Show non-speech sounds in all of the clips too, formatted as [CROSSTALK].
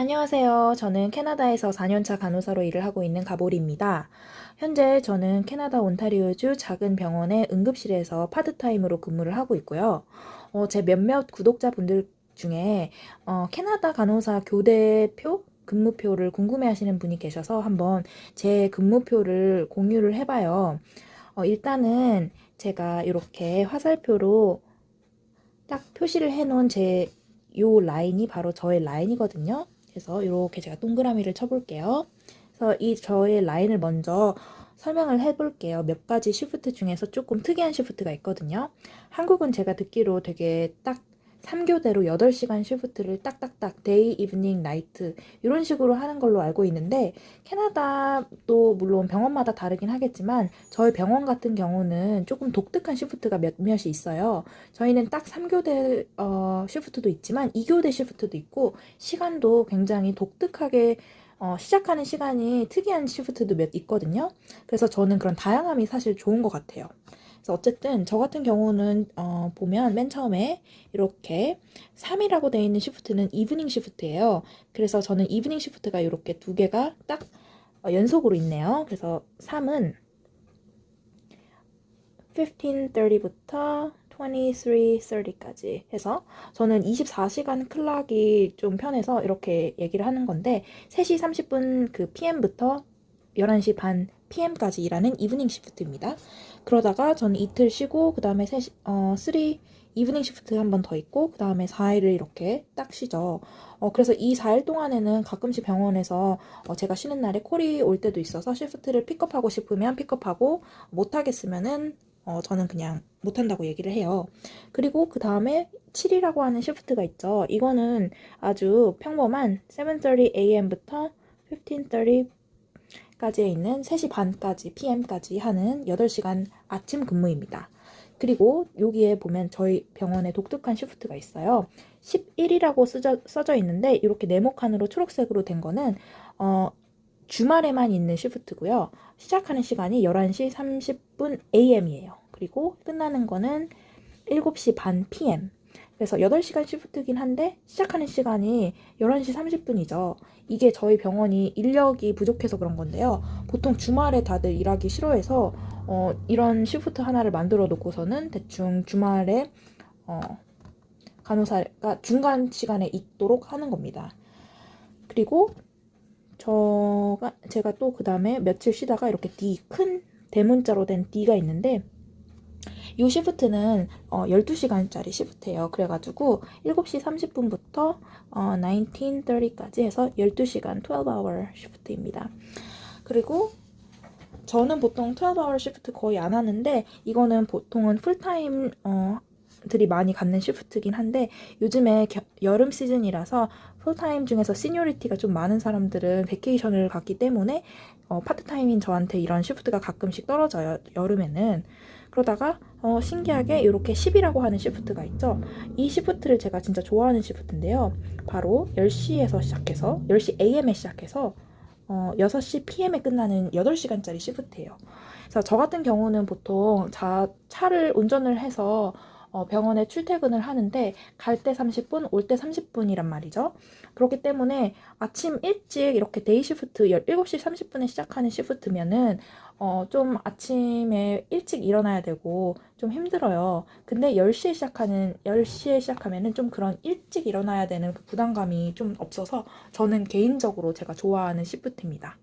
안녕하세요. 저는 캐나다에서 4년차 간호사로 일을 하고 있는 가보리입니다. 현재 저는 캐나다 온타리오주 작은 병원의 응급실에서 파트타임으로 근무를 하고 있고요. 어, 제 몇몇 구독자분들 중에 어, 캐나다 간호사 교대표 근무표를 궁금해하시는 분이 계셔서 한번 제 근무표를 공유를 해봐요. 어, 일단은 제가 이렇게 화살표로 딱 표시를 해놓은 제 요 라인이 바로 저의 라인이거든요. 그래서 이렇게 제가 동그라미를 쳐볼게요. 그래서 이 저의 라인을 먼저 설명을 해볼게요. 몇 가지 시프트 중에서 조금 특이한 시프트가 있거든요. 한국은 제가 듣기로 되게 딱 3교대로 8시간 시프트를 딱딱딱 데이, 이브닝, 나이트 이런 식으로 하는 걸로 알고 있는데 캐나다도 물론 병원마다 다르긴 하겠지만 저희 병원 같은 경우는 조금 독특한 시프트가 몇몇이 있어요. 저희는 딱 3교대 어, 시프트도 있지만 2교대 시프트도 있고 시간도 굉장히 독특하게 어, 시작하는 시간이 특이한 시프트도 몇 있거든요. 그래서 저는 그런 다양함이 사실 좋은 것 같아요. 그래서 어쨌든 저 같은 경우는 어, 보면 맨 처음에 이렇게 3이라고 되어 있는 시프트는 이브닝 시프트예요. 그래서 저는 이브닝 시프트가 이렇게 두 개가 딱 어, 연속으로 있네요. 그래서 3은 1530부터 2330까지 해서 저는 24시간 클락이 좀 편해서 이렇게 얘기를 하는 건데 3시 30분 그 PM부터 11시 반 PM까지 일하는 이브닝 시프트입니다. 그러다가 저는 이틀 쉬고 그 다음에 3시, 어, 3 이브닝 시프트 한 번 더 있고 그 다음에 4일을 이렇게 딱 쉬죠. 어, 그래서 이 4일 동안에는 가끔씩 병원에서 어, 제가 쉬는 날에 콜이 올 때도 있어서 시프트를 픽업하고 싶으면 픽업하고 못하겠으면은 어, 저는 그냥 못한다고 얘기를 해요. 그리고 그 다음에 7이라고 하는 시프트가 있죠. 이거는 아주 평범한 7:30 a.m.부터 15:30 까지에 있는 3시 반까지 PM까지 하는 8시간 아침 근무입니다. 그리고 여기에 보면 저희 병원에 독특한 시프트가 있어요. 11이라고 쓰져, 써져 있는데 이렇게 네모칸으로 초록색으로 된 거는 어, 주말에만 있는 시프트고요. 시작하는 시간이 11시 30분 AM이에요. 그리고 끝나는 거는 7시 반 PM. 그래서 8시간 시프트긴 한데 시작하는 시간이 11시 30분이죠. 이게 저희 병원이 인력이 부족해서 그런 건데요. 보통 주말에 다들 일하기 싫어해서 어, 이런 시프트 하나를 만들어 놓고서는 대충 주말에 어, 간호사가 중간 시간에 있도록 하는 겁니다. 그리고 저가 제가 또 그 다음에 며칠 쉬다가 이렇게 D 큰 대문자로 된 D가 있는데 이 시프트는 어, 12시간짜리 시프트예요. 그래가지고 7시 30분부터 어, 1930까지 해서 12시간 12hour 시프트입니다. 그리고 저는 보통 12hour 시프트 거의 안 하는데 이거는 보통은 풀타임 어, 들이 많이 갖는 시프트긴 한데 요즘에 겨, 여름 시즌이라서 풀타임 중에서 시니어리티가 좀 많은 사람들은 베케이션을 갔기 때문에 어, 파트타임인 저한테 이런 시프트가 가끔씩 떨어져요 여름에는 그러다가 어, 신기하게 이렇게 10이라고 하는 시프트가 있죠. 이 시프트를 제가 진짜 좋아하는 시프트인데요. 바로 10시에서 시작해서 10시 AM에 시작해서 어, 6시 PM에 끝나는 8시간짜리 시프트예요. 그래서 저 같은 경우는 보통 자, 차를 운전을 해서 어, 병원에 출퇴근을 하는데 갈 때 30분, 올 때 30분이란 말이죠. 그렇기 때문에 아침 일찍 이렇게 데이 시프트 17시 30분에 시작하는 시프트면은 어, 좀 아침에 일찍 일어나야 되고 좀 힘들어요. 근데 10시에 시작하는 10시에 시작하면은 좀 그런 일찍 일어나야 되는 그 부담감이 좀 없어서 저는 개인적으로 제가 좋아하는 시프트입니다.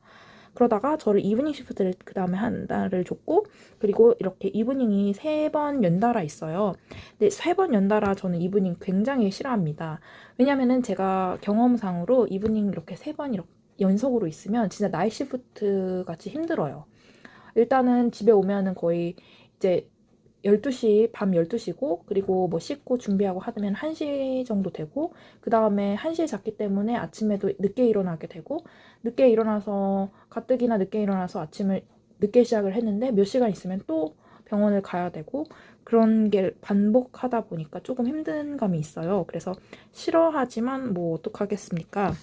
그러다가 저를 이브닝 시프트를 그 다음에 한 달을 줬고 그리고 이렇게 이브닝이 세 번 연달아 있어요. 근데 세 번 연달아 저는 이브닝 굉장히 싫어합니다. 왜냐면은 제가 경험상으로 이브닝 이렇게 세 번 이렇게 연속으로 있으면 진짜 나이 시프트 같이 힘들어요. 일단은 집에 오면은 거의 이제 12시, 밤 12시고, 그리고 뭐 씻고 준비하고 하면 1시 정도 되고, 그 다음에 1시에 잤기 때문에 아침에도 늦게 일어나게 되고, 늦게 일어나서, 가뜩이나 늦게 일어나서 아침을 늦게 시작을 했는데, 몇 시간 있으면 또 병원을 가야 되고, 그런 게 반복하다 보니까 조금 힘든 감이 있어요. 그래서 싫어하지만 뭐 어떡하겠습니까?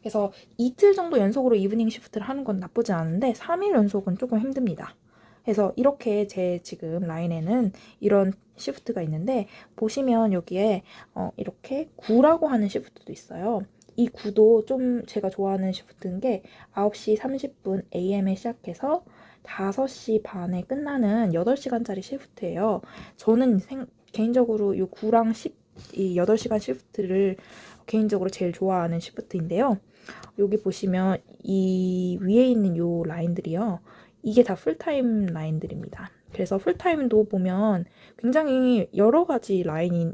그래서 이틀 정도 연속으로 이브닝 시프트를 하는 건 나쁘지 않은데 3일 연속은 조금 힘듭니다. 그래서 이렇게 제 지금 라인에는 이런 시프트가 있는데 보시면 여기에 어 이렇게 9라고 하는 시프트도 있어요. 이 구도 좀 제가 좋아하는 시프트인 게 9시 30분 AM에 시작해서 5시 반에 끝나는 8시간짜리 시프트예요. 저는 생- 개인적으로 이 9랑 10, 이 8시간 시프트를 개인적으로 제일 좋아하는 시프트인데요. 여기 보시면 이 위에 있는 요 라인들이요. 이게 다 풀타임 라인들입니다. 그래서 풀타임도 보면 굉장히 여러 가지 라인이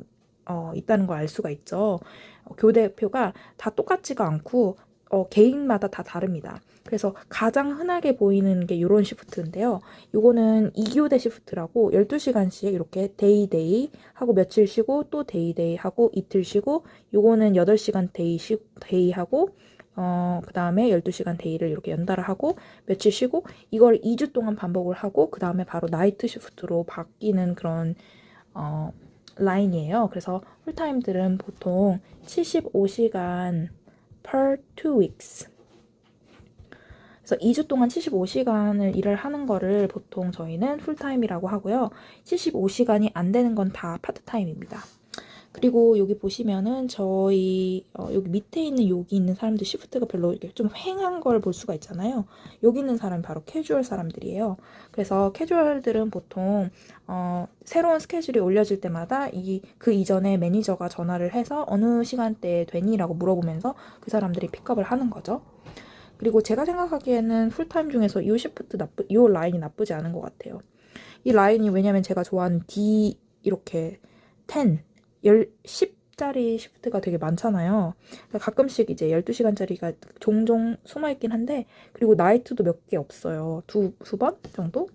어, 있다는 걸 알 수가 있죠. 어, 교대표가 다 똑같지가 않고 어, 개인마다 다 다릅니다. 그래서 가장 흔하게 보이는 게 이런 시프트인데요. 요거는 2교대 시프트라고 12시간씩 이렇게 데이 데이 하고 며칠 쉬고 또 데이 데이 하고 이틀 쉬고 요거는 8시간 데이 쉬 데이 하고 어, 그 다음에 12시간 데이를 이렇게 연달아 하고 며칠 쉬고 이걸 2주 동안 반복을 하고 그 다음에 바로 나이트 시프트로 바뀌는 그런 어, 라인이에요. 그래서 풀타임들은 보통 75시간 per two weeks. 그래서 2주 동안 75시간을 일을 하는 거를 보통 저희는 풀타임이라고 하고요. 75시간이 안 되는 건 다 파트타임입니다. 그리고 여기 보시면은 저희 어, 여기 밑에 있는 여기 있는 사람들 시프트가 별로 이렇게 좀 횡한 걸 볼 수가 있잖아요. 여기 있는 사람이 바로 캐주얼 사람들이에요. 그래서 캐주얼들은 보통 어, 새로운 스케줄이 올려질 때마다 이 그 이전에 매니저가 전화를 해서 어느 시간대에 되니라고 물어보면서 그 사람들이 픽업을 하는 거죠. 그리고 제가 생각하기에는 풀타임 중에서 이 시프트 나쁘, 이 라인이 나쁘지 않은 것 같아요. 이 라인이 왜냐면 제가 좋아하는 D 이렇게 10, 10, 10짜리 시프트가 되게 많잖아요. 그러니까 가끔씩 이제 12시간짜리가 종종 숨어있긴 한데, 그리고 나이트도 몇 개 없어요. 두, 두 번 정도?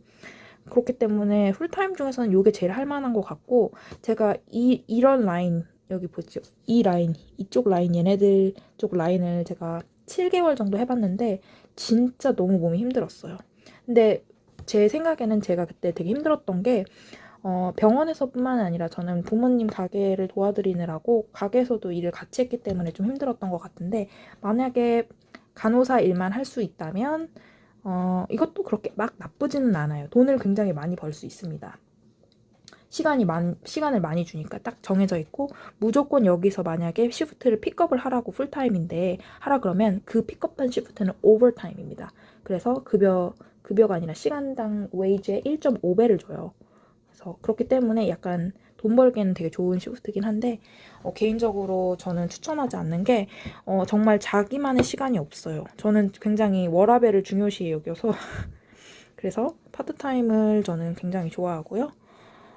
그렇기 때문에 풀타임 중에서는 이게 제일 할만한 것 같고, 제가 이, 이런 라인, 여기 보죠. 이 라인, 이쪽 라인, 얘네들 쪽 라인을 제가 7개월 정도 해봤는데, 진짜 너무 몸이 힘들었어요. 근데 제 생각에는 제가 그때 되게 힘들었던 게, 어, 병원에서뿐만 아니라 저는 부모님 가게를 도와드리느라고 가게에서도 일을 같이 했기 때문에 좀 힘들었던 것 같은데 만약에 간호사 일만 할 수 있다면 어, 이것도 그렇게 막 나쁘지는 않아요. 돈을 굉장히 많이 벌 수 있습니다. 시간이 많, 시간을 많이 주니까 딱 정해져 있고 무조건 여기서 만약에 시프트를 픽업을 하라고 풀타임인데 하라 그러면 그 픽업한 시프트는 오버타임입니다. 그래서 급여 급여가 아니라 시간당 웨이지의 1.5배를 줘요. 그래서 그렇기 때문에 약간 돈 벌기에는 되게 좋은 시프트긴 한데 어, 개인적으로 저는 추천하지 않는 게 어, 정말 자기만의 시간이 없어요. 저는 굉장히 워라벨을 중요시 여겨서 [LAUGHS] 그래서 파트타임을 저는 굉장히 좋아하고요.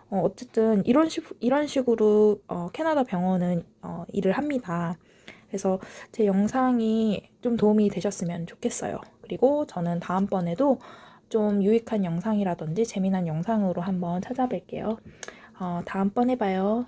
어, 어쨌든 이런 식 이런 식으로 어, 캐나다 병원은 어, 일을 합니다. 그래서 제 영상이 좀 도움이 되셨으면 좋겠어요. 그리고 저는 다음번에도 좀 유익한 영상이라든지 재미난 영상으로 한번 찾아뵐게요. 어, 다음번에 봐요.